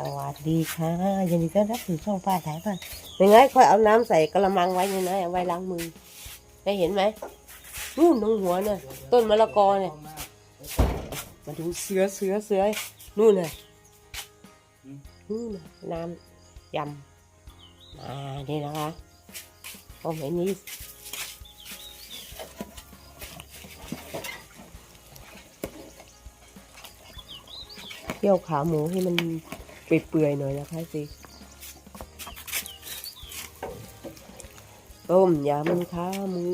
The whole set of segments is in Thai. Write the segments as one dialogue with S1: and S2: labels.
S1: สวัสดีค่ะยินดีต้อนรับสู่ช่องป้าถ่ายป้ายังไงค่อยเอาน้ำใส่กระมังไว้เนี่ยนะเอาไว้ล้างมือได้เห็นไหมนู่นตรงหัวเนี่ยต้นมะละกอเนี่ยมาดูเสือเสือเสือนู่นน่ะนู่นน้ำยำอ่านี่นะคะผมเห็นนี้เกี่ยวขาหมูให้มัน เปื่อยๆหน่อยนะคะสิต้มยำขาหมู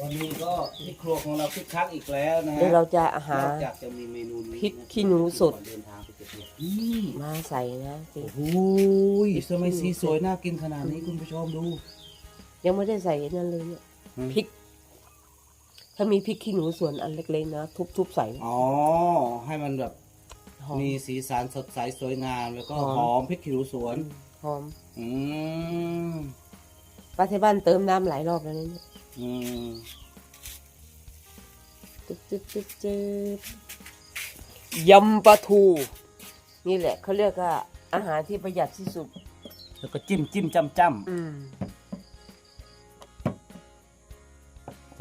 S2: วันนี้ก็ที่ครัวของเราคึกคักอีกแล้วนะฮะ
S1: เดี๋ยวเราจะหา
S2: นอกจากจะมีเมนูนี้
S1: พริกขี้หนูสด
S2: ก่อนเดินทางไปเก็บเห็ดนี่
S1: มาใส่นะสิ
S2: โอ้โหทำไมสีสวยน่ากินขนาดนี้คุณผู้ชมดู
S1: ยังไม่ได้ใส่นั่นเลยเนี่ย
S2: อืม
S1: พริก ถ้ามีพริกขี้หนูส่วนอันเล็กๆนะทุบๆใส่
S2: อ๋อ ให้มันแบบ
S1: หอม
S2: มีสีสันสดใสสวยงาม แล้วก็
S1: หอม
S2: หอมพริกขี้หนูสวน
S1: หอม
S2: อืม
S1: ป้าที่บ้านเติมน้ำหลายรอบแล้วเนี่ย
S2: อืม
S1: จึ๊บจึ๊บจึ๊บจึ๊บยำปลาทู นี่แหละเขาเรียกว่าอาหารที่ประหยัดที่สุด
S2: แล้วก็จิ้มจิ้มจ้ำจ้
S1: อืม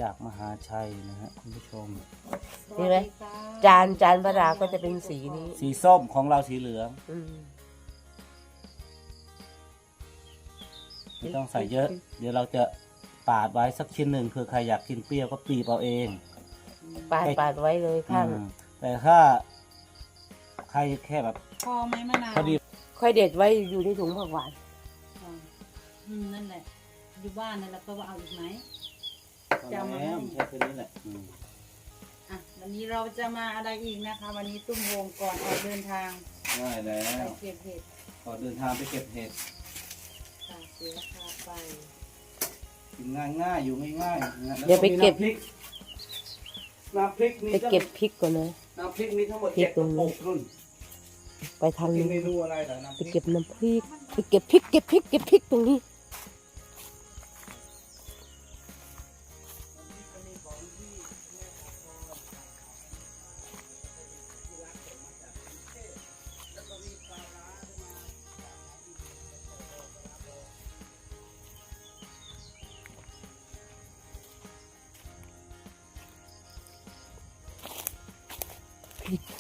S2: จากมหาชัยนะฮะคุณผู้ชม
S1: นี่ไหม จานจานปลาดาก็จะเป็นสีนี้
S2: สีส้มของเราสีเหลือง
S1: อืม
S2: ไม่ต้องใส่เยอะ เดี๋ยวเราจะปาดไว้สักชิ้นหนึ่งเผื่อใครอยากกินเปรี้ยวก็ปีบเอาเอง
S1: ปาดปาดไว้เลยข้าง
S2: อืมแต่ถ้าใครแค่แบบ
S3: พอไหมมะนาว
S2: พอดี
S1: ค่อยเด็ดไว้อยู่ในถุงผักหวาน
S3: อ๋ออืมนั่นแหละ อยู่บ้านนั่นแหละก็ว่าเอาอีกไหม
S2: จำแล้วใช้ตัวนี้แหละอืม
S3: อะวันนี้เราจะมาอะไรอีกนะคะ วันนี้ตุ้มโฮมก่อนออกเดินทาง
S2: ได้แล้
S3: ไป
S2: ว
S3: เก็บเห็ด
S2: ก่อนเดินทางไปเก็บเห็ด
S3: ค่ะเสือพาไป
S2: กินง่ายง่ายๆอยู่ง่ายๆนะ
S1: เดี๋ยวไปเก็บ
S2: น้ำพริกน้ำพริกมี
S1: ไปเก็บพริกก่อนนะ
S2: น้ำพริกมีทั้งหมด
S1: พริ
S2: เจ็
S1: ก
S2: ด
S1: ต
S2: ก
S1: ร
S2: ระ
S1: งนี้
S2: ปุกรุ่น
S1: ไปทาง
S2: กิน
S1: นี้
S2: เมนูอะไรแต่น้ำพ
S1: ไป
S2: ริก
S1: เก็บน้ำพริกไปเก็บพริกเก็บพริกเก็บพริกตรงนี้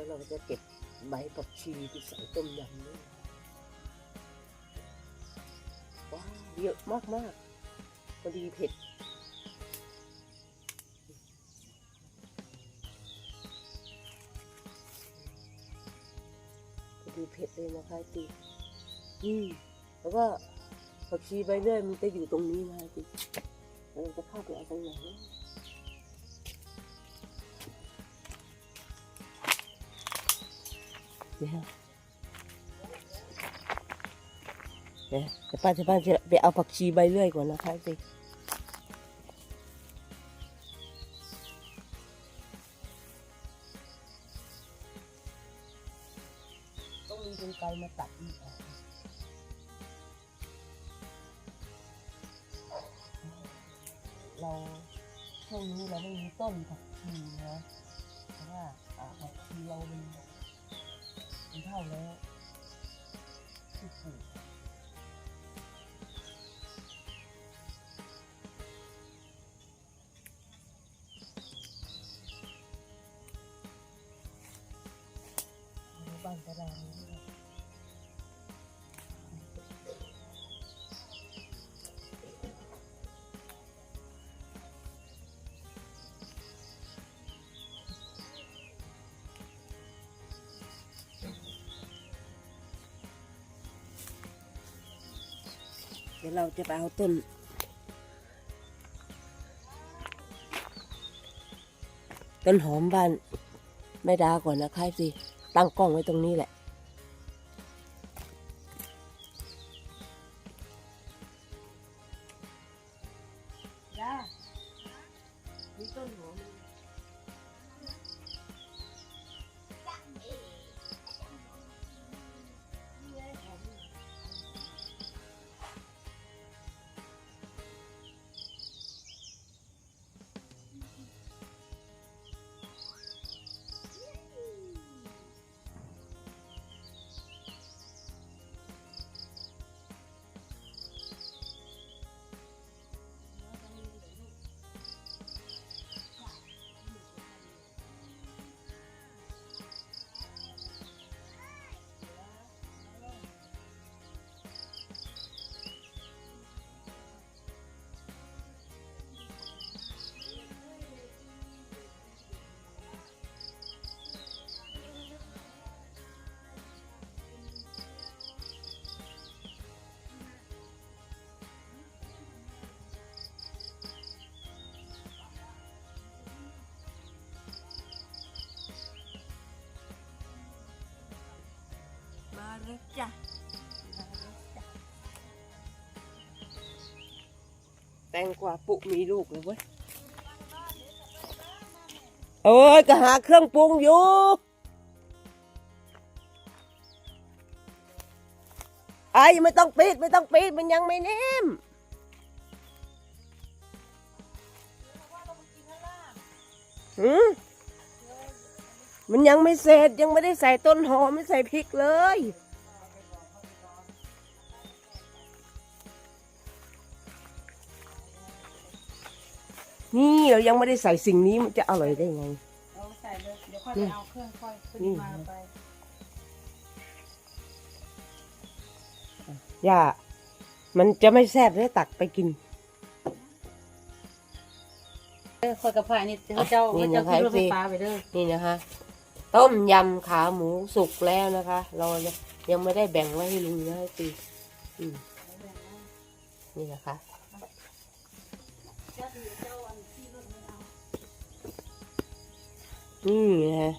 S1: แล้วเราจะเก็บใบผักชีไปใส่ต้มยำด้วยว้าวเยอะมากมากพอดีเผ็ดพอดีเผ็ดเลยนะคะจีอืมแล้วก็ผักชีใบเลื่อยมันจะอยู่ตรงนี้นะจีแล้วเราจะข้าไปเอาตรงไหน เนี่ยเนี่ยแต่ป้าจะป้าจะไปเอาผักชีใบเลื่อยก่อนนะคะสิต้องมีเป็นไกมาตัดอีกอะเราช่วงนี้เราไม่มีต้นผักชีนะเพราะว่าผักชีเรามัน มันเท่าแล้วที่ปลูกบ้านกระดานนี้ เดี๋ยวเราจะไปเอาต้น ต้นหอมบ้านแม่ดาก่อนนะคะสิตั้งกล้องไว้ตรงนี้แหละมีต้นหอม มาแล้วจ้ะมาแล้วจ้ะแตงกวาปุมีลูกเลยเว้ยเอ้ยก็หาเครื่องปรุงอยู่ไอ้ไม่ต้องปิดไม่ต้องปิดมันยังไม่นิ่มหืมมันยังไม่เสร็จยังไม่ได้ใส่ต้นหอมไม่ใส่พริกเลย เรายังไม่ได้ใส่สิ่งนี้มันจะอร่อยได้ไง
S3: เอาใส่เลยเดี๋ยวค่อยไปเอาเครื่องค่อยขึ้น
S1: นี่
S3: มาไป
S1: ย่ามันจะไม่แซ่บเลยตักไปกิน
S3: เออค่อยกับพายนี่เขาเจ้า
S1: นี่
S3: เขา
S1: นะ
S3: เจ้า
S1: คะ
S3: ขึ้นรถไฟ
S1: สิ
S3: ฟ้าไปเด้อ
S1: นี่นะคะ ต้มยำขาหมูสุกแล้วนะคะ เรายังไม่ได้แบ่งไว้ให้ลุงนะให้ตีอืมนี่นะคะ นี่นะ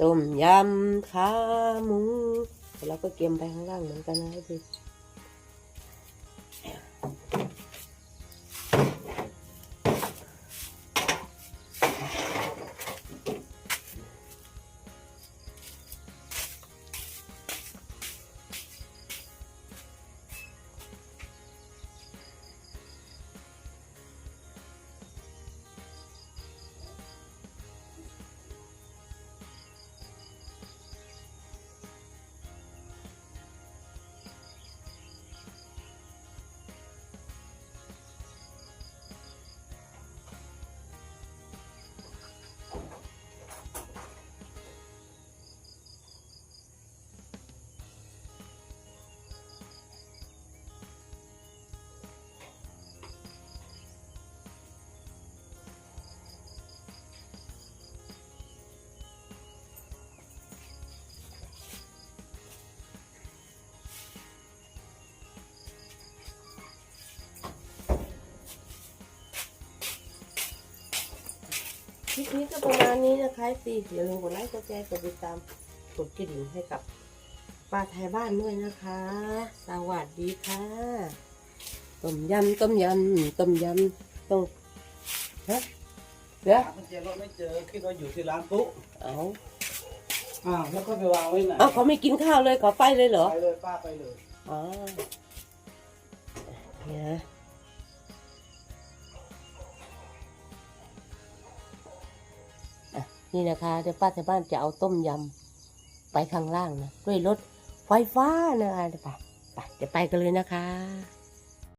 S1: ต้มยำขาหมูแล้วก็เกมไปข้างล่างเหมือนกันนะพี่ คลิปนี้ก็ประมาณนี้นะคะตีอย่าลืมกดไลค์กดแชร์กดติดตามกดกระดิ่งให้กับป้าไทยบ้านด้วยนะคะ สวัสดีค่ะต้มยำต้มยำต้มยำต้มฮะเดี๋ยว
S2: หากุญแจรถไม่เจอคิดว่าอยู่ที่ร้านปุ๊
S1: เอา
S2: อ้าวแล้วก็ไปวางไว้ไหน
S1: เอาเขาไม่กินข้าวเลยขอไปเลยเหรอ
S2: ไปเลยป้าไปเลย
S1: อ๋อเนี่ย นี่นะคะเดี๋ยวป้าที่บ้านจะเอาต้มยำไปข้างล่างนะด้วยรถไฟฟ้านะคะไปไปเดี๋ยวไปกันเลยนะคะ